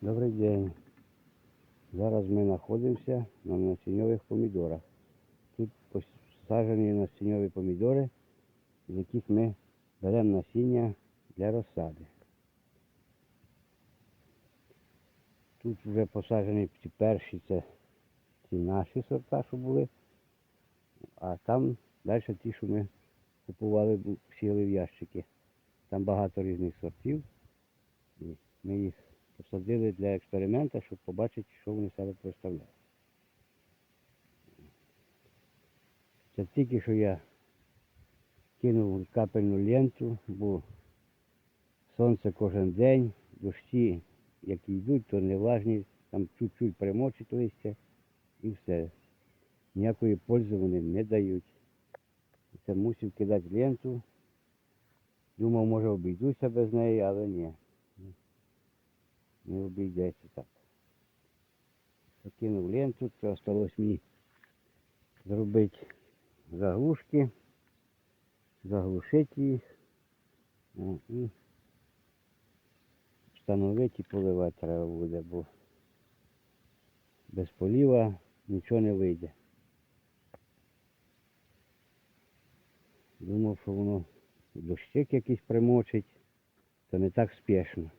Добрий день. Зараз ми знаходимося на насінньових помідорах. Тут посаджені насінньові помідори, з яких ми беремо насіння для розсади. Тут вже посаджені ці перші, це ці наші сорта, що були, а там далі ті, що ми купували, сіли в ящики. Там багато різних сортів. І ми їх посадили для експерименту, щоб побачити, що вони себе представляють. Це тільки що я кинув капельну ленту, бо сонце кожен день, дощі, які йдуть, то не важні, там чуть-чуть примочить листя і все. Ніякої пользи вони не дають. Це мусив кидати ленту. Думав, може обійдуся без неї, але ні. Не обійдеться так. Закинув ленту, це осталось мені зробити заглушки, заглушити їх і встановити і поливати треба буде, бо без поліва нічого не вийде. Думав, що воно дощик якийсь примочить, то не так спішно.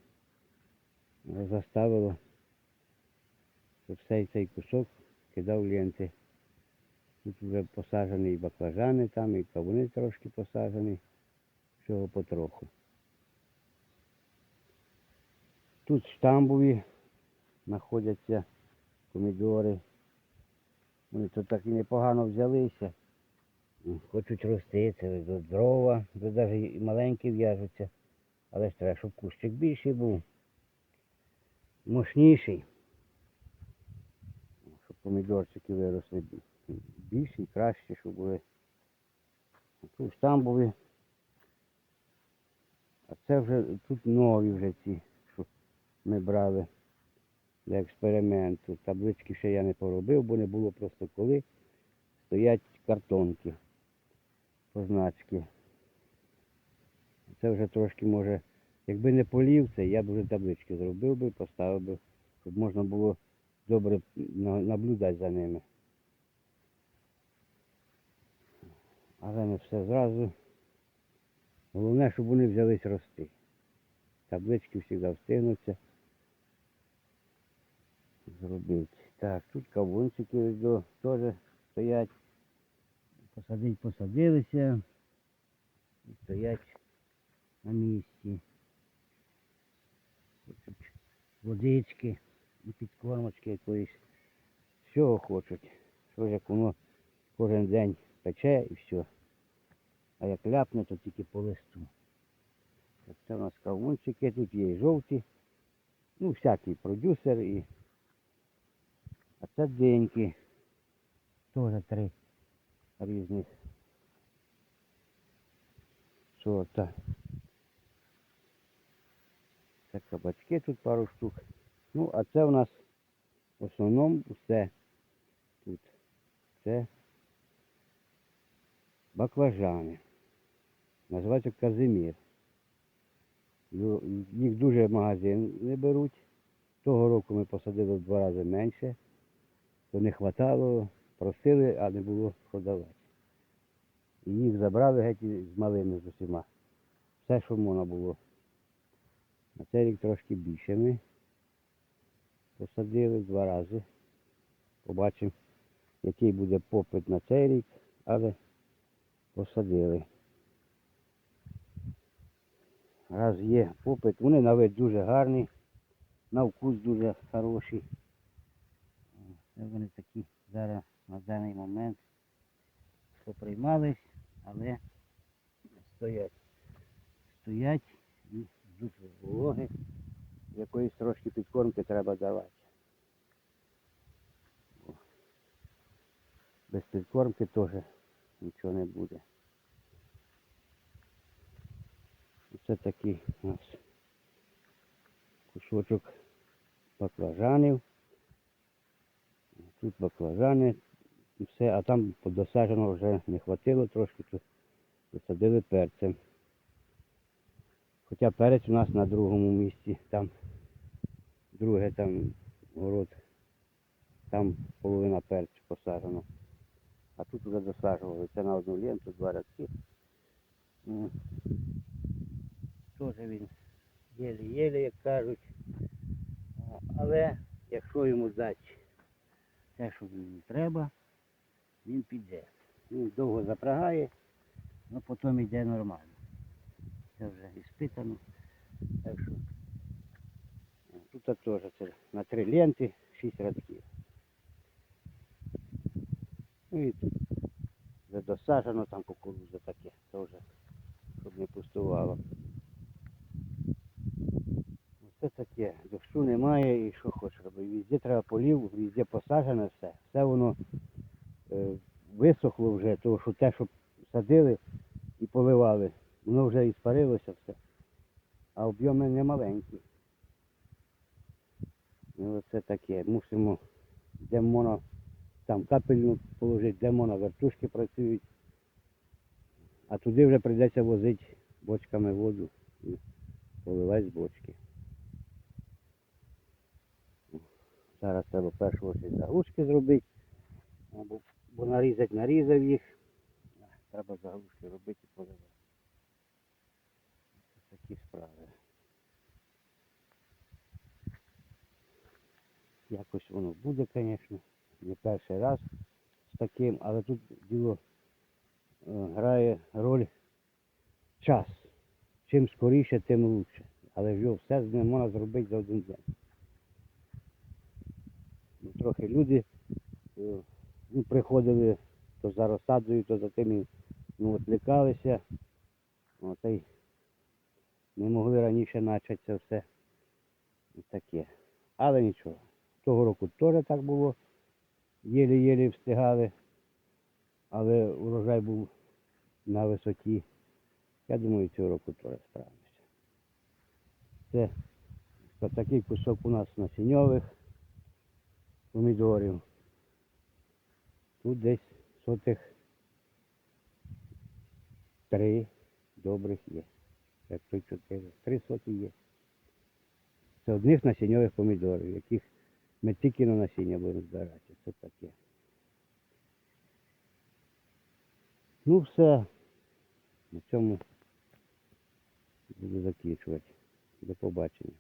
Заставило, щоб цей цей кусок кидав ленти. Тут вже посаджені і баклажани там, і кавуни трошки посаджені. Всього потроху. Тут штамбові знаходяться помідори. Вони тут так і непогано взялися. Хочуть рости, це тут дрова, тут навіть маленькі в'яжуться. Але ж треба, щоб кущик більший був мощніший. Щоб помідорчики виросли більші і кращі, щоб були. Тут штамбові. А це вже тут нові вже ці, що ми брали для експерименту. Таблички ще я не поробив, бо не було просто коли. Стоять картонки, позначки. Це вже трошки може Якби не полів це, я б вже таблички зробив би, поставив би, щоб можна було добре наблюдати за ними. Але не все зразу. Головне, щоб вони взялись рости. Таблички завжди встигнуться зробити. Так, тут кавунчики теж стоять. Посадить посадилися. І стоять на місці. Водички підкормочки якоїсь. Всього хочуть. Що ж як воно кожен день пече і все. А як ляпне, то тільки по листу. Це у нас кавунчики, тут є і жовті. Ну, всякий продюсер і. А це деньки. Теж три різних сорта. Це кабачки тут пару штук. Ну, а це у нас в основному все тут. Це баклажани. Називається Казимір. Їх дуже магазин не беруть. Того року ми посадили в два рази менше, то не хватало, просили, а не було що давати. І їх забрали геть з малими з усіма. Все, що можна було. На цей трошки більше ми посадили два рази. Побачимо, який буде попит на цей рік, але посадили. Раз є попит, вони на вид дуже гарні, на вкус дуже хороші. Це вони такі зараз на даний момент поприймались, але стоять. Стоять і ждуть вологи. Якоїсь трошки підкормки треба давати. Без підкормки теж нічого не буде. Це такий у нас кусочок баклажанів. Тут баклажани і все, а там подосаджено вже не хватило трошки, то посадили перцем. Хоча перець у нас на другому місці, там друге там город, там половина перцю посаджено. А тут вже досаджували. Це на одну ленту, два рядки. М. Теж він єлі-єлі, як кажуть. Але якщо йому дати те, що йому треба, він піде. Він довго запрягає, але потім йде нормально. Це вже іспитано. Так що тут теж це на три ленти, шість рядків. Ну і тут вже досаджено там кукурудза таке, теж, щоб не пустувало. Це таке, дощу немає і що хочеш робити. Везде треба полів, везде посаджено все. Все воно е, висохло вже, тому що те, що садили і поливали, воно вже і спарилося все. А об'єми не маленькі. Ну оце таке. Мусимо, де можна там капельну положити, де можна вертушки працюють. А туди вже прийдеться возити бочками воду і поливати з бочки. Зараз треба першу очередь заглушки зробити. Бо нарізати нарізав їх. Треба заглушки робити і поливати. Такі справи. Якось воно буде, звісно. Не перший раз з таким, але тут діло е, грає роль час. Чим скоріше, тим лучше. Але ж його все не можна зробити за один день. Ну, трохи люди е, ну, приходили то за розсадою, то за тим і ну, відлікалися. І не могли раніше почати це все таке. Але нічого. Того року теж так було. Єлі-єлі встигали, але урожай був на висоті. Я думаю, цього року теж справимося. Це такий кусок у нас насіньових помідорів. Тут десь сотих три добрих є. Як то чотири. Три сотні є. Це одних насіньових помідорів, яких ми тільки на насіння будемо збирати. Це таке. Ну все. На цьому буду закінчувати. До побачення.